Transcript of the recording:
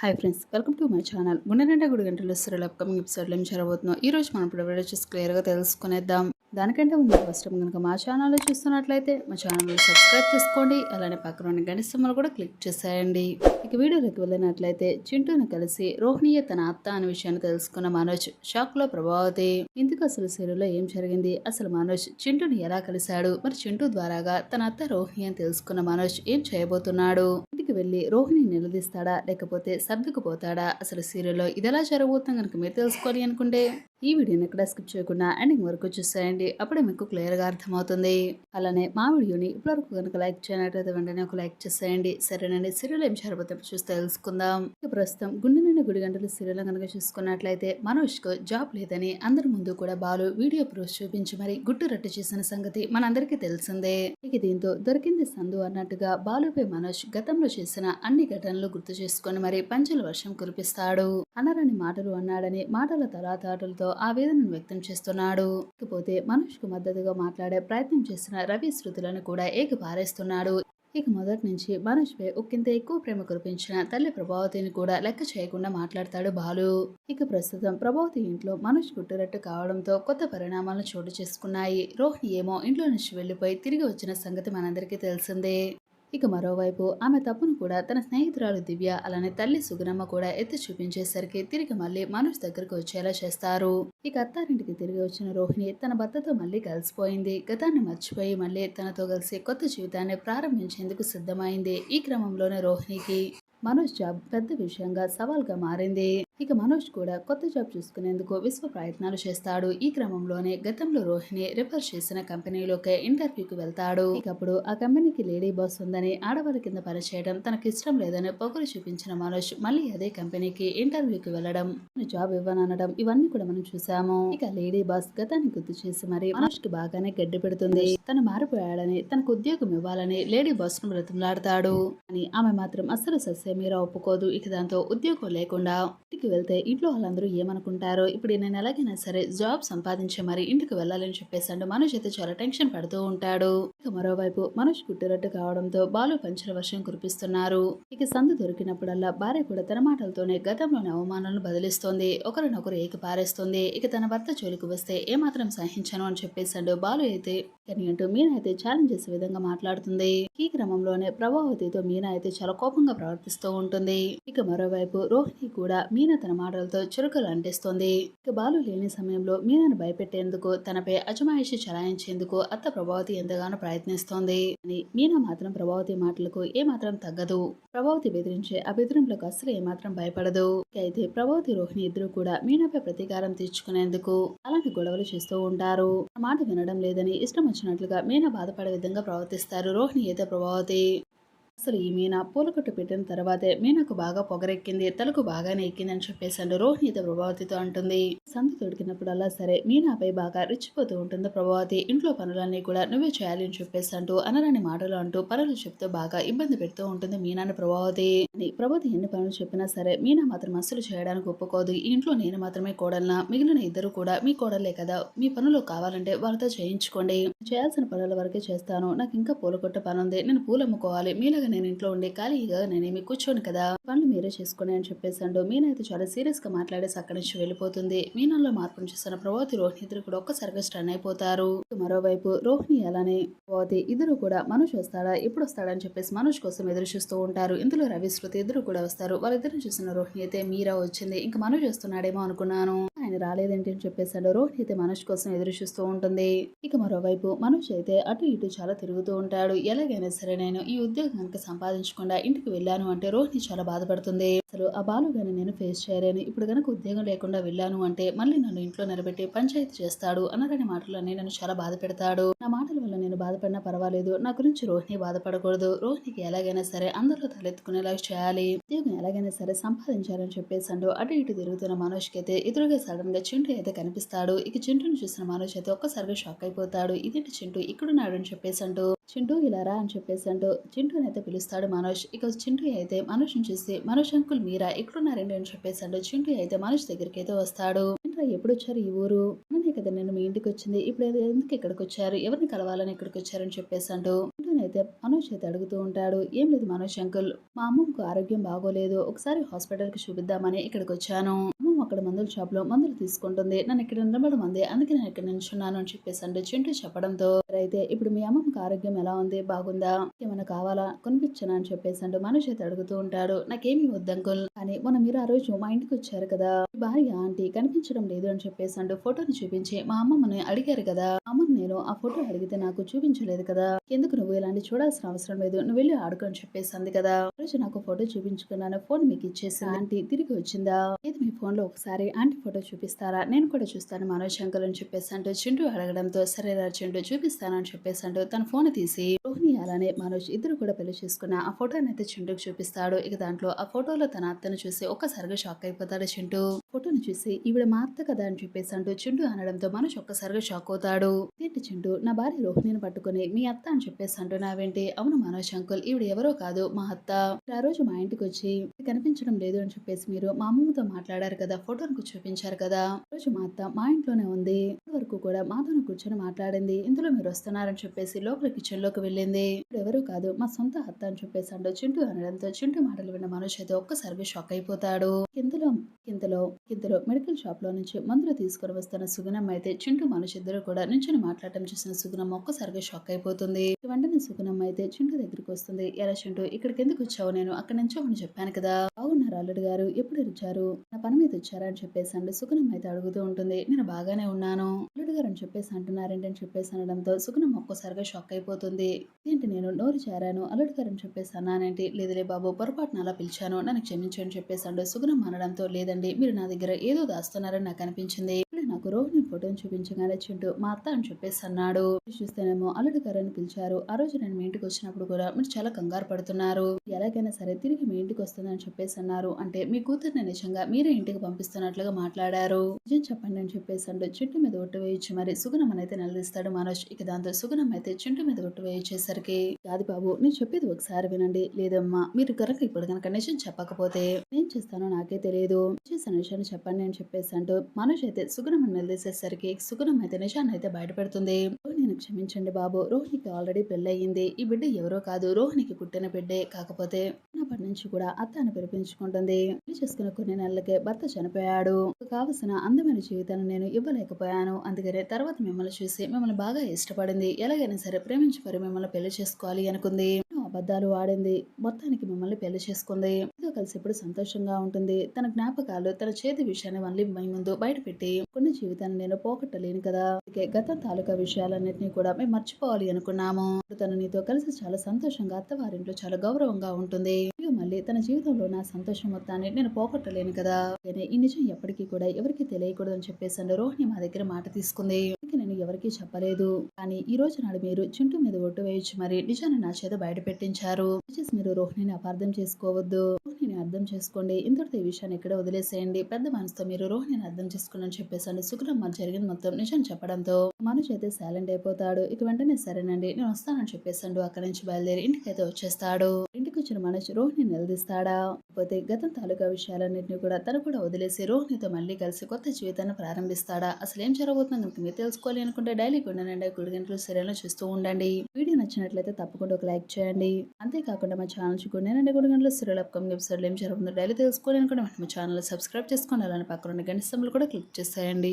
Hi friends welcome to my channel. గుండె గుడి గంటలు సీరియల్ అప్కమింగ్ ఎపిసోడ్లో ఏం జరగబోతుందో ఈరోజు మనం ఇప్పుడు వీడియో చూసి క్లియర్గా తెలుసుకునేద్దాం. దానికంటే ముందు ఫస్ట్ టైం కనుక మా ఛానల్లో చూస్తున్నట్లయితే మా ఛానల్ని సబ్స్క్రైబ్ చేసుకోండి. అలానే పక్కన గంట కూడా క్లిక్ చేసేయండి. ఇక వీడియోలోకి వెళ్ళినట్లయితే చింటూని కలిసి రోహిణియే తన అత్త అనే విషయాన్ని తెలుసుకున్న మనోజ్ షాక్లో ప్రభావతి ఇందుకు అసలు సీరియల్లో ఏం జరిగింది? అసలు మనోజ్ చింటూని ఎలా కలిశాడు? మరి చింటూ ద్వారాగా తన అత్త రోహిణి అని తెలుసుకున్న మనోజ్ ఏం చేయబోతున్నాడు? ఇంటికి వెళ్ళి రోహిణి నిలదీస్తాడా? లేకపోతే సర్దుకుపోతాడా అసలు సీరియల్లో ఇదెలా జరగబోతుందో కనుక మీరు తెలుసుకోవాలి అనుకుంటే ఈ వీడియోని ఎక్కడ స్కిప్ చేయకుండా ఎండింగ్ వరకు చూసేయండి. అప్పుడే మీకు క్లియర్గా అర్థమవుతుంది. అలానే మా వీడియోని ఇప్పటివరకు కనుక లైక్ చేయనట్లయితే వెంటనే ఒక లైక్ చేసేయండి. సరేనండి సీరియల్ ఏం జరగబోతే చూసి తెలుసుకుందాం. ఇక ప్రస్తుతం గుండె నుండి గుడి గంటలు సీరియల్ కనుక చూసుకున్నట్లయితే మనోష్కు జాబ్ లేదని అందరి ముందు కూడా బాలు వీడియో ప్రూఫ్ చూపించి మరి గుట్టు రట్టు చేసిన సంగతి మనందరికీ తెలిసిందే. ఇక దీంతో దొరికింది సందు అన్నట్టుగా బాలుపై మనోజ్ గతంలో చేసిన అన్ని ఘటనలు గుర్తు చేసుకొని మరి పంచల వర్షం కురిపిస్తాడు. అనరని మాటలు అన్నాడని మాటల తలాతాటలతో ఆవేదనను వ్యక్తం చేస్తున్నాడు. ఇకపోతే మనోజ్ మద్దతుగా మాట్లాడే ప్రయత్నం చేసిన రవి శృతులను కూడా ఏకపారేస్తున్నాడు. ఇక మొదటి నుంచి మనోజ్ ఒక్కింత ఎక్కువ ప్రేమ కురిపించిన తల్లి ప్రభావతిని కూడా లెక్క చేయకుండా మాట్లాడతాడు బాలు. ఇక ప్రస్తుతం ప్రభావతి ఇంట్లో మనోజ్ గుట్టురట్టు కావడంతో కొత్త పరిణామాలను చోటు చేసుకున్నాయి. రోహిణి ఏమో ఇంట్లో నుంచి వెళ్ళిపోయి తిరిగి వచ్చిన సంగతి మనందరికీ తెలిసిందే. ఇక మరోవైపు ఆమె తప్పును కూడా తన స్నేహితురాలు దివ్య అలానే తల్లి సుగుణమ్మ కూడా ఎత్తి చూపించేసరికి తిరిగి మళ్ళీ మనోజ్ దగ్గరకు వచ్చేలా చేస్తారు. ఇక అత్తారింటికి తిరిగి వచ్చిన రోహిణి తన భర్తతో మళ్ళీ కలిసిపోయింది. గతాన్ని మర్చిపోయి మళ్ళీ తనతో కలిసి కొత్త జీవితాన్ని ప్రారంభించేందుకు సిద్ధమైంది ఈ క్రమంలోనే రోహిణికి. మనోజ్ జాబ్ పెద్ద విషయంగా సవాల్గా మారింది. ఇక మనోజ్ కూడా కొత్త జాబ్ చూసుకునేందుకు విశ్వ ప్రయత్నాలు చేస్తాడు. ఈ క్రమంలోనే గతంలో రోహిణి రిఫర్ చేసిన కంపెనీలోకి ఇంటర్వ్యూకి వెళ్తాడు. ఇకప్పుడు ఆ కంపెనీకి లేడీ బాస్ ఉందని ఆడవాళ్ళ కింద పనిచేయడం తనకి ఇష్టం లేదని పొగరు చూపించిన మనోజ్ మళ్ళీ అదే కంపెనీకి ఇంటర్వ్యూకి వెళ్ళడం జాబ్ ఇవ్వననడం ఇవన్నీ కూడా మనం చూసాము ఇక లేడీ బాస్ గతాన్ని గుర్తు చేసి మరి మనోజ్కి బాగానే గడ్డి పెడుతుంది. తను మారిపోయాడని తనకు ఉద్యోగం ఇవ్వాలని లేడీ బాస్ను బ్రతిమలాడతాడు. అని ఆమె మాత్రం అస్సలు మీరు ఒప్పుకోదు ఇక దాంతో ఉద్యోగం లేకుండా ఇంటికి వెళ్తే ఇంట్లో వాళ్ళందరూ ఏమనుకుంటారో ఇప్పుడు నేను ఎలాగైనా సరే జాబ్ సంపాదించి మరి ఇంటికి వెళ్ళాలని చెప్పేసాడు మనోజ్ అయితే చాలా టెన్షన్ పడుతూ ఉంటాడు. ఇక మరోవైపు మనోజ్ కుట్టిరట్టు కావడంతో బాలు పంచల వర్షం కురిపిస్తున్నారు. ఇక సందు దొరికినప్పుడల్లా భార్య కూడా తన మాటలతోనే గతంలోని అవమానాలను బదిలిస్తోంది. ఒకరినొకరు ఏకి పారేస్తుంది. ఇక తన భర్త జోలికి వస్తే ఏమాత్రం సహించను అని చెప్పేశాడు బాలు అయితే కానీ అంటూ మీనా అయితే ఛాలెంజ్ చేసే విధంగా మాట్లాడుతుంది. ఈ క్రమంలోనే ప్రభావతితో మీనా అయితే చాలా కోపంగా ప్రవర్తిస్తూ ఉంటుంది. ఇక మరోవైపు రోహిణి కూడా మీనా తన మాటలతో చురుకలు అంటిస్తోంది ఇక బాలు లేని సమయంలో మీనాను భయపెట్టేందుకు తనపై అజమాయిషి చలాయించేందుకు అత్త ప్రభావతి ఎంతగానో ప్రయత్నిస్తోంది. అని మీనా మాత్రం ప్రభావతి మాటలకు ఏమాత్రం తగ్గదు. ప్రభావతి బెదిరించే ఆ బెదిరింపులకు అస్సలు ఏమాత్రం భయపడదు. అయితే ప్రభావతి రోహిణి ఇద్దరు కూడా మీనాపై ప్రతీకారం తీర్చుకునేందుకు అలాంటి గొడవలు చేస్తూ ఉంటారు. ఆ మాట వినడం లేదని ఇష్టం వచ్చినట్లుగా మీనా బాధపడే విధంగా ప్రవర్తిస్తారు రోహిణి అయితే ప్రభావతి. అసలు ఈ మీనా పూలకొట్టు పెట్టిన తర్వాతే మీనాకు బాగా పొగరెక్కింది తలకు బాగానే ఎక్కిందని చెప్పేశాడు రోహిణి అయితే ప్రభావతితో అంటుంది. సంత దొరికినప్పుడల్లా సరే మీనాపై బాగా రిచ్చిపోతూ ఉంటుంది ప్రభావతి. ఇంట్లో పనులన్నీ కూడా నువ్వే చేయాలి అని చెప్పేసి అంటూ అనరాని మాటలు అంటూ పనులు చెప్తూ బాగా ఇబ్బంది పెడుతూ ఉంటుంది మీనాని ప్రభావతి. అని ప్రభావతి ఎన్ని పనులు చెప్పినా సరే మీనా మాత్రం అస్సలు చేయడానికి ఒప్పుకోదు. ఈ ఇంట్లో నేను మాత్రమే కోడలనా మిగిలిన ఇద్దరు కూడా మీ కోడలే కదా. మీ పనులు కావాలంటే వాళ్ళతో చేయించుకోండి. చేయాల్సిన పనుల వరకే చేస్తాను. నాకు ఇంకా పూలకొట్ట పనుంది. నేను పూలు అమ్ముకోవాలి. మీలాగా నేను ఇంట్లో ఉండే ఖాళీగా నేనేమి కూర్చోను కదా. పనులు మీరే చేసుకోండి అని చెప్పేశాడు మీనైతే చాలా సీరియస్గా మాట్లాడేసి అక్కడి నుంచి వెళ్ళిపోతుంది. మీనంలో మార్పును చూస్తున్న ప్రభావతి రోహిణి ఇద్దరు కూడా ఒక్కసారిగా స్టన్ అయిపోతారు. మరోవైపు రోహిణి అలానే ప్రభావతి ఇద్దరు కూడా మనోజ్ వస్తాడా ఎప్పుడు వస్తాడని చెప్పేసి మనోజ్ కోసం ఎదురు చూస్తూ ఉంటారు. ఇందులో రవి శృతి ఇద్దరు కూడా వస్తారు. వాళ్ళిద్దరిని చూసిన రోహిణి అయితే మీరా వచ్చింది. ఇంకా మనోజ్ వస్తున్నాడేమో అనుకున్నాను. రాలేదేంటి అని చెప్పేసాడు రోహిణి అయితే మనోజ్ కోసం ఎదురు చూస్తూ ఉంటుంది. ఇక మరోవైపు మనోజ్ అయితే అటు ఇటు చాలా తిరుగుతూ ఉంటాడు. ఎలాగైనా సరే నేను ఈ ఉద్యోగం కనుక సంపాదించకుండా ఇంటికి వెళ్ళాను అంటే రోహిణి చాలా బాధపడుతుంది. అసలు ఆ బాలుగాని నేను ఫేస్ చేయలేను. ఇప్పుడు గనక ఉద్యోగం లేకుండా వెళ్ళాను అంటే మళ్ళీ నన్ను ఇంట్లో నిలబెట్టి పంచాయతీ చేస్తాడు అన్నదని మాటలన్నీ నన్ను చాలా బాధ పెడతాడు. నా మాటల వల్ల నేను బాధపడినా పర్వాలేదు. నా గురించి రోహిణి బాధపడకూడదు. రోహిణికి ఎలాగైనా సరే అందరిలో తలెత్తుకునేలా చేయాలి. ఉద్యోగం ఎలాగైనా సరే సంపాదించాలని చెప్పేసాడు అటు ఇటు తిరుగుతున్న మనోజ్కి అయితే ఎదురుగా సడన్గా చింటూ అయితే కనిపిస్తాడు. ఇక చింటూని చూసిన మనోజ్ అయితే ఒక్కసారిగా షాక్ అయిపోతాడు. ఇదేంటి చింటూ? ఇక్కడున్నాడు అని చెప్పేసంటూ చింటూ ఇలా రా అని చెప్పేసంటూ చింటూని అయితే పిలుస్తాడు మనోజ్. ఇక చింటూ అయితే మనోజ్ చూసి మనోజ్ అంకుల్ మీరా? ఎక్కడున్నారండి? అని చెప్పేసాడు చింటూ అయితే మనోజ్ దగ్గరికి అయితే వస్తాడు. ఏంట్రా ఎప్పుడు వచ్చారు ఈ ఊరు? అనే కదా నేను మీ ఇంటికి వచ్చింది. ఇప్పుడు ఎందుకు ఇక్కడికి వచ్చారు? ఎవరిని కలవాలని ఇక్కడికి వచ్చారని చెప్పేసి అంటూ అయితే మనోజ్ అయితే అడుగుతూ ఉంటాడు. ఏం లేదు మనోజ్ అంకుల్ మా అమ్మకు ఆరోగ్యం బాగోలేదు. ఒకసారి హాస్పిటల్కి చూపిద్దామని ఇక్కడికి వచ్చాను. అక్కడ మందుల షాప్లో మందులు తీసుకుంటుంది. నన్ను ఇక్కడ నిలబడం ఉంది అందుకే నేను ఇక్కడ నిల్చున్నాను అని చెప్పేసి అంటే చింటూ చెప్పడంతో. అయితే ఇప్పుడు మీ అమ్మమ్మకి ఆరోగ్యం ఎలా ఉంది? బాగుందా? ఏమైనా కావాలా? కొనిపించనా అని చెప్పేసి అంటూ మనోజ్ అయితే అడుగుతూ ఉంటాడు. నాకేమీ వద్దు అని కానీ మొన్న మీరు ఆ రోజు మా ఇంటికి వచ్చారు కదా. భార్య ఆంటీ కనిపించడం లేదు అని చెప్పేసి అంటూ ఫోటోని చూపించి మా అమ్మమ్మని అడిగారు కదా. అమ్మను నేను ఆ ఫోటో అడిగితే నాకు చూపించలేదు కదా. ఎందుకు నువ్వు ఇలాంటి చూడాల్సిన అవసరం లేదు. నువ్వు వెళ్ళి ఆడుకొని అని చెప్పేసి అంది కదా. రోజు నాకు ఫోటో చూపించుకున్నాను. ఫోన్ మీకు ఇచ్చేసి ఆంటీ తిరిగి వచ్చిందా? ఇది మీ ఫోన్లో ఒకసారి ఆంటీ ఫోటో చూపిస్తారా? నేను కూడా చూస్తాను మనోజ్ అంకుల్ అని చెప్పేసి అంటూ చింటూ అడగడంతో సరే రా చింటూ చూపిస్తానని చెప్పేసి అంటూ తన ఫోన్ తీసి రోహిణి అలానే మనోజ్ ఇద్దరు కూడా పెళ్ళి చేసుకున్న ఆ ఫోటోని అయితే చింటూకి చూపిస్తాడు. ఇక దాంట్లో ఆ ఫోటోలో తన అత్తను చూసి ఒక్కసారిగా షాక్ అయిపోతాడు చింటూ. ఫోటోని చూసి ఈవిడ మా అత్త కదా అని చెప్పేసి అంటూ చింటూ అనడంతో మనోజ్ ఒక్కసారిగా షాక్ అవుతాడు. ఏంటి చింటూ? నా భార్య రోహిణిని పట్టుకుని మీ అత్త అని చెప్పేసి అంటున్నావేంటి? అవును మనోజ్ అంకుల్ ఈవిడ ఎవరో కాదు మా అత్త. ఆ రోజు మా ఇంటికి వచ్చి కనిపించడం లేదు అని చెప్పేసి మీరు మా అమ్మమ్మతో మాట్లాడారు కదా ఫోటోను చూపించారు కదా. రోజు మా అత్త మా ఇంట్లోనే ఉంది. వరకు కూడా మాతోనే కూర్చొని మాట్లాడింది. ఇందులో మీరు వస్తున్నారని చెప్పేసి లోపల కిచెన్లోకి వెళ్ళింది. ఎవరో కాదు మా సొంత అత్త అని చెప్పేసి అంటూ చింటూ అనడంతో చింటూ మాటలు విన్న మనోజ్ అయితే ఒక్కసారిగా షాక్ అయిపోతాడు. కిందలో కిందలో కిందలో మెడికల్ షాప్లో నుంచి మందులు తీసుకొని వస్తున్న సుగుణమ్మ అయితే చింటూ మనుషు ఇద్దరు కూడా కూర్చొని మాట్లాడటం చూసిన సుగుణమ్మ ఒక్కసారిగా షాక్ అయిపోతుంది. వెంటనే సుగుణమ్మ అయితే చింటూ దగ్గరికి వస్తుంది. ఎలా చింటూ? ఇక్కడికి ఎందుకు వచ్చావు నేను? అక్కడి నుంచో అని చెప్పాను కదా. బాగున్నారు అల్లుడు గారు? ఎప్పుడు వచ్చారు? నా పని మీద వచ్చారా? అని చెప్పేసి అంటే సుగుణమ్మ అయితే అడుగుతూ ఉంటుంది. నేను బాగానే ఉన్నాను. అల్లుడు గారు అని చెప్పేసి అంటున్నారేంటి అని చెప్పేసి అనడంతో సుగుణమ్మ ఒక్కసారిగా షాక్ అయిపోతుంది. ఏంటి నేను నోరు చేరాను అల్లుడు గారు అని చెప్పేసి అన్నానేంటి? లేదులే బాబు పొరపాటున అలా పిలిచాను. నన్ను క్షమించని చెప్పేసి అంటూ సుగుణమ్మ అనడంతో లేదండి మీరు నా దగ్గర ఏదో దాస్తున్నారని నాకు అనిపించింది. నాకు రోహిణి ఫోటోని చూపించగానే చింటూ మా అత్త అని చెప్పేసి అన్నాడు చూస్తేనేమో అల్లుడు గారు అని పిలిచారు. ఆ రోజు నేను మీ ఇంటికి వచ్చినప్పుడు కూడా మీరు చాలా కంగారు పడుతున్నారు. ఎలాగైనా సరే తిరిగి మీ ఇంటికి వస్తుందని చెప్పేసి అన్నారు. అంటే మీ కూతుర్ని నిజంగా మీరే ఇంటికి పంపిస్తున్నట్లుగా మాట్లాడారు. నిజం చెప్పండి అని చెప్పేసి అంటూ చింటు మీద ఒట్టు వేయించి మరి సుగుణం అయితే నిలదీస్తాడు మనోజ్. ఇక దాంతో సుగుణం అయితే చింటు మీద ఒట్టు వేయించేసరికి కాదు బాబు నేను చెప్పేది ఒకసారి వినండి. లేదమ్మా మీరు కనుక ఇప్పుడు కనుక నిజం చెప్పకపోతే నేను చేస్తానో నాకే తెలియదు. చేసిన విషయాన్ని చెప్పండి అని చెప్పేసి అంటూ మనోజ్ అయితే సుగుణం నిలదీసేసరికి సుగుణం అయితే నిజాన్ని అయితే బయటపెడుతుంది. నన్ను క్షమించండి బాబు. రోహిణికి ఆల్రెడీ పెళ్ళయింది. ఈ బిడ్డ ఎవరో కాదు. రోహిణికి పుట్టిన బిడ్డే కాకపోతే చిన్నప్పటి నుంచి కూడా అత్త అని పిలిపించుకుంటుంది పెళ్ళి చేసుకున్న కొన్ని నెలలకే భర్త చనిపోయాడు. కావలసిన అందమైన జీవితాన్ని నేను ఇవ్వలేకపోయాను. అందుకనే తర్వాత మిమ్మల్ని చూసి మిమ్మల్ని బాగా ఇష్టపడింది. ఎలాగైనా సరే ప్రేమించి మరి మిమ్మల్ని పెళ్ళి చేసుకోవాలి అనుకుంది. అబద్ధాలు ఆడింది. మొత్తానికి మిమ్మల్ని పెళ్ళి చేసుకుంది. తనతో కలిసి సంతోషంగా ఉంటుంది. తన జ్ఞాపకాలు తన చేతి విషయాన్ని మళ్ళీ మీ ముందు బయటపెట్టి కొన్ని జీవితాన్ని నేను పోగొట్టలేను కదా. అందుకే గతం తాలూకా విషయాలన్నింటినీ కూడా మేము మర్చిపోవాలి అనుకున్నాము. ఇప్పుడు తను నీతో కలిసి చాలా సంతోషంగా అత్తవారింట్లో చాలా గౌరవంగా ఉంటుంది. మళ్ళీ తన జీవితంలో నా సంతోషం మొత్తాన్ని నేను పోగొట్టలేను కదా. ఈ నిజం ఎప్పటికీ కూడా ఎవరికి తెలియకూడదు అని చెప్పేసి రోహిణి మా దగ్గర మాట తీసుకుంది. నేను ఎవరికీ చెప్పలేదు. కానీ ఈ రోజు నాడు మీరు చింటూ మీద ఒట్టు వేయచ్చు మరి నిజాన్ని నా చేత బయట పెట్టించారు. దయచేసి మీరు రోహిణిని అపార్థం చేసుకోవద్దు. అర్థం చేసుకోండి. ఇంతటితో ఈ విషయాన్ని ఇక్కడ వదిలేసేయండి. పెద్ద మనసుతో మీరు రోహిణిని అర్థం చేసుకోండి అని చెప్పేసి సుగ్రమ్మ జరిగిన మొత్తం నిజం చెప్పడంతో. మనుషు అయితే సైలెంట్ అయిపోతాడు. ఇక వెంటనే సరేనండి నేను వస్తానని చెప్పేసాడు అక్కడి నుంచి బయలుదేరి ఇంటికైతే వచ్చేస్తాడు. ఇంటికి వచ్చిన మనిషి రోహిణి నిలదీస్తాడా? లేకపోతే గతం తాలూకా విషయాలన్నింటినీ కూడా తను కూడా వదిలేసి రోహిణితో మళ్ళీ కలిసి కొత్త జీవితాన్ని ప్రారంభిస్తాడా? అసలు ఏం జరగబోతుందో మీకు మీరు తెలుసుకోవాలి అనుకుంటే డైలీ గుండెనండి గుడి గంటలు సీరియల్ చూస్తూ ఉండండి. వీడియో నచ్చినట్లయితే తప్పకుండా ఒక లైక్ చేయండి. అంతేకాకుండా మా ఛానల్ గుండెనండి గుడి గంటలు సీరియల్ అప్కమింగ్ ఎపిసోడ్లు ఏం జరుగుతుందో డైలీ తెలుసుకోవాలి అనుకుంటే మా ఛానల్ సబ్స్క్రైబ్ చేసుకోండి. అలానే పక్కన ఉన్న గంట కూడా క్లిక్ చేసేయండి.